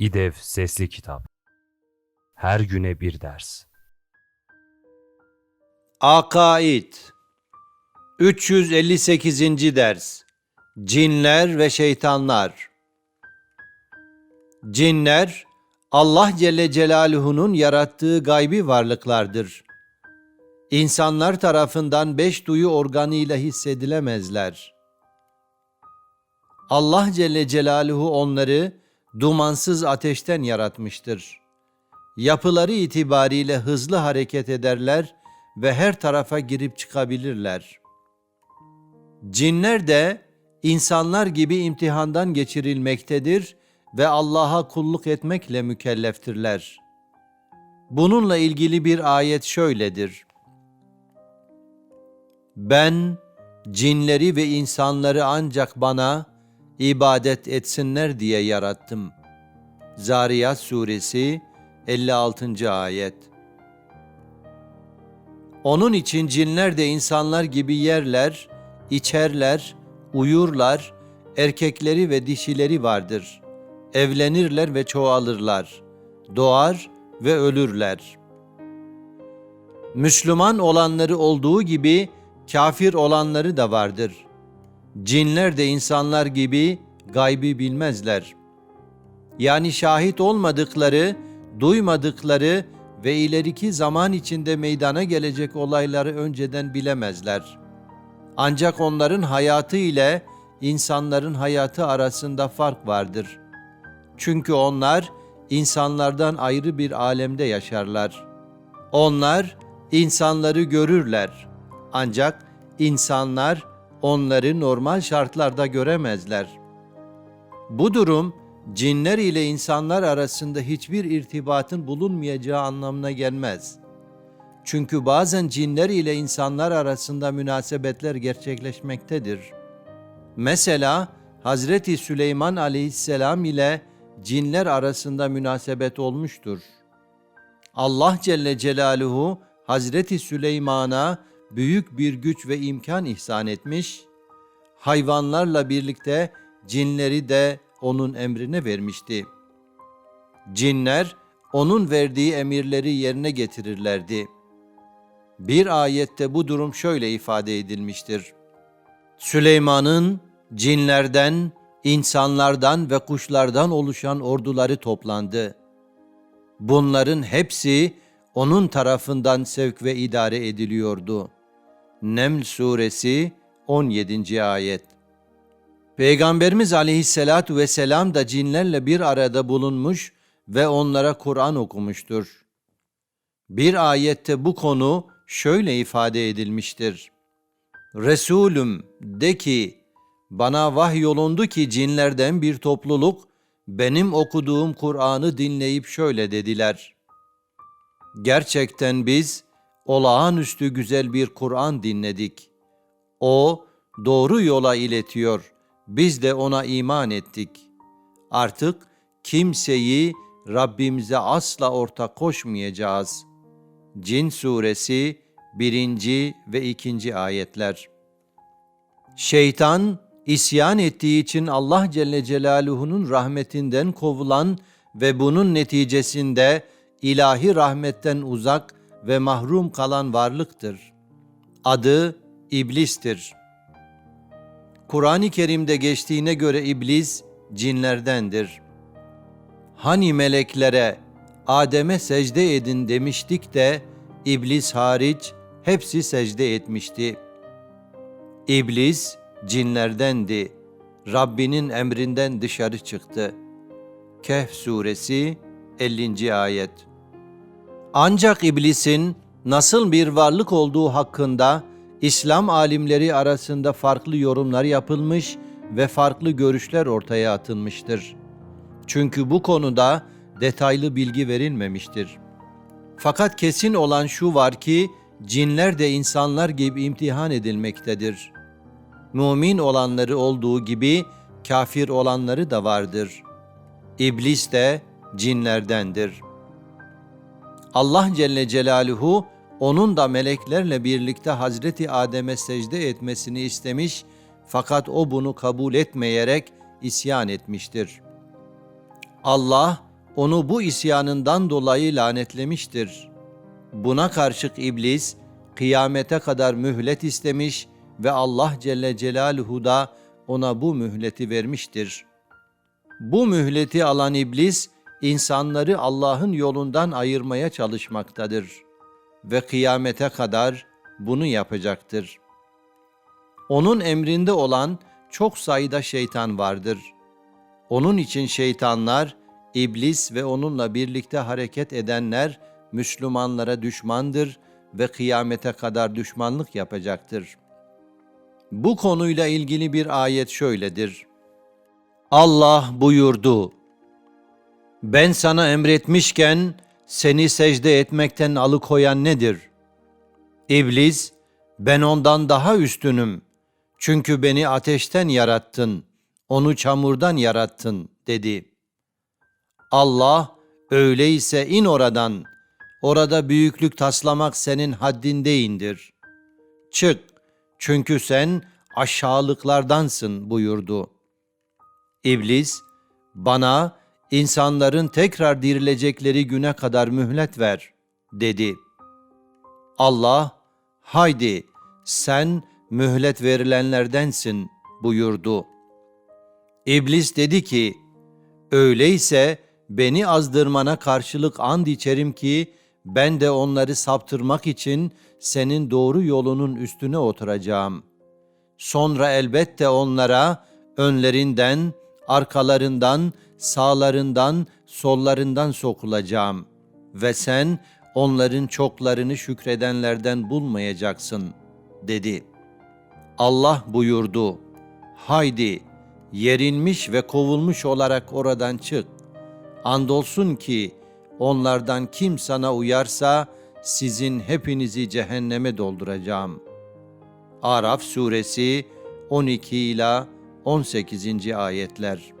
İDEV Sesli Kitap Her güne bir ders Akaid 358. ders Cinler ve şeytanlar Cinler Allah Celle Celaluhu'nun yarattığı gaybi varlıklardır. İnsanlar tarafından beş duyu organıyla hissedilemezler. Allah Celle Celaluhu onları dumansız ateşten yaratmıştır. Yapıları itibariyle hızlı hareket ederler ve her tarafa girip çıkabilirler. Cinler de insanlar gibi imtihandan geçirilmektedir ve Allah'a kulluk etmekle mükelleftirler. Bununla ilgili bir ayet şöyledir. Ben cinleri ve insanları ancak bana ibadet etsinler diye yarattım. Zariyat suresi 56. ayet. Onun için cinler de insanlar gibi yerler, içerler, uyurlar, erkekleri ve dişileri vardır. Evlenirler ve çoğalırlar. Doğar ve ölürler. Müslüman olanları olduğu gibi kafir olanları da vardır. Cinler de insanlar gibi gaybi bilmezler. Yani şahit olmadıkları, duymadıkları ve ileriki zaman içinde meydana gelecek olayları önceden bilemezler. Ancak onların hayatı ile insanların hayatı arasında fark vardır. Çünkü onlar insanlardan ayrı bir alemde yaşarlar. Onlar insanları görürler. Ancak insanlar onları normal şartlarda göremezler. Bu durum cinler ile insanlar arasında hiçbir irtibatın bulunmayacağı anlamına gelmez. Çünkü bazen cinler ile insanlar arasında münasebetler gerçekleşmektedir. Mesela Hazreti Süleyman aleyhisselam ile cinler arasında münasebet olmuştur. Allah Celle Celaluhu Hazreti Süleyman'a büyük bir güç ve imkan ihsan etmiş, hayvanlarla birlikte cinleri de onun emrine vermişti. Cinler onun verdiği emirleri yerine getirirlerdi. Bir ayette bu durum şöyle ifade edilmiştir. Süleyman'ın cinlerden, insanlardan ve kuşlardan oluşan orduları toplandı. Bunların hepsi onun tarafından sevk ve idare ediliyordu. Neml suresi 17. ayet. Peygamberimiz aleyhissalatu vesselam da cinlerle bir arada bulunmuş ve onlara Kur'an okumuştur. Bir ayette bu konu şöyle ifade edilmiştir. Resulüm de ki, bana vahyolundu ki cinlerden bir topluluk benim okuduğum Kur'an'ı dinleyip şöyle dediler. Gerçekten biz olağanüstü güzel bir Kur'an dinledik. O doğru yola iletiyor. Biz de ona iman ettik. Artık kimseyi Rabbimize asla ortak koşmayacağız. Cin suresi 1. ve 2. ayetler. Şeytan isyan ettiği için Allah Celle Celaluhu'nun rahmetinden kovulan ve bunun neticesinde ilahi rahmetten uzak ve mahrum kalan varlıktır. Adı iblistir. Kur'an-ı Kerim'de geçtiğine göre iblis cinlerdendir. Hani meleklere Adem'e secde edin demiştik de iblis hariç hepsi secde etmişti. İblis cinlerdendi. Rabbinin emrinden dışarı çıktı. Kehf suresi 50. ayet. Ancak iblisin nasıl bir varlık olduğu hakkında İslam alimleri arasında farklı yorumlar yapılmış ve farklı görüşler ortaya atılmıştır. Çünkü bu konuda detaylı bilgi verilmemiştir. Fakat kesin olan şu var ki cinler de insanlar gibi imtihan edilmektedir. Mümin olanları olduğu gibi kafir olanları da vardır. İblis de cinlerdendir. Allah Celle Celaluhu onun da meleklerle birlikte Hazreti Adem'e secde etmesini istemiş fakat o bunu kabul etmeyerek isyan etmiştir. Allah onu bu isyanından dolayı lanetlemiştir. Buna karşılık iblis kıyamete kadar mühlet istemiş ve Allah Celle Celaluhu da ona bu mühleti vermiştir. Bu mühleti alan iblis insanları Allah'ın yolundan ayırmaya çalışmaktadır ve kıyamete kadar bunu yapacaktır. Onun emrinde olan çok sayıda şeytan vardır. Onun için şeytanlar, iblis ve onunla birlikte hareket edenler Müslümanlara düşmandır ve kıyamete kadar düşmanlık yapacaktır. Bu konuyla ilgili bir ayet şöyledir. Allah buyurdu. Ben sana emretmişken seni secde etmekten alıkoyan nedir? İblis, ben ondan daha üstünüm. Çünkü beni ateşten yarattın, onu çamurdan yarattın dedi. Allah, öyleyse in oradan, orada büyüklük taslamak senin haddindeyindir. Çık, çünkü sen aşağılıklardansın buyurdu. İblis, bana insanların tekrar dirilecekleri güne kadar mühlet ver, dedi. Allah, haydi sen mühlet verilenlerdensin buyurdu. İblis dedi ki, öyleyse beni azdırmana karşılık and içerim ki, ben de onları saptırmak için senin doğru yolunun üstüne oturacağım. Sonra elbette onlara önlerinden, arkalarından, sağlarından, sollarından sokulacağım ve sen onların çoklarını şükredenlerden bulmayacaksın, dedi. Allah buyurdu, haydi yerinmiş ve kovulmuş olarak oradan çık. Andolsun ki onlardan kim sana uyarsa sizin hepinizi cehenneme dolduracağım. Araf suresi 12 ila 18. ayetler.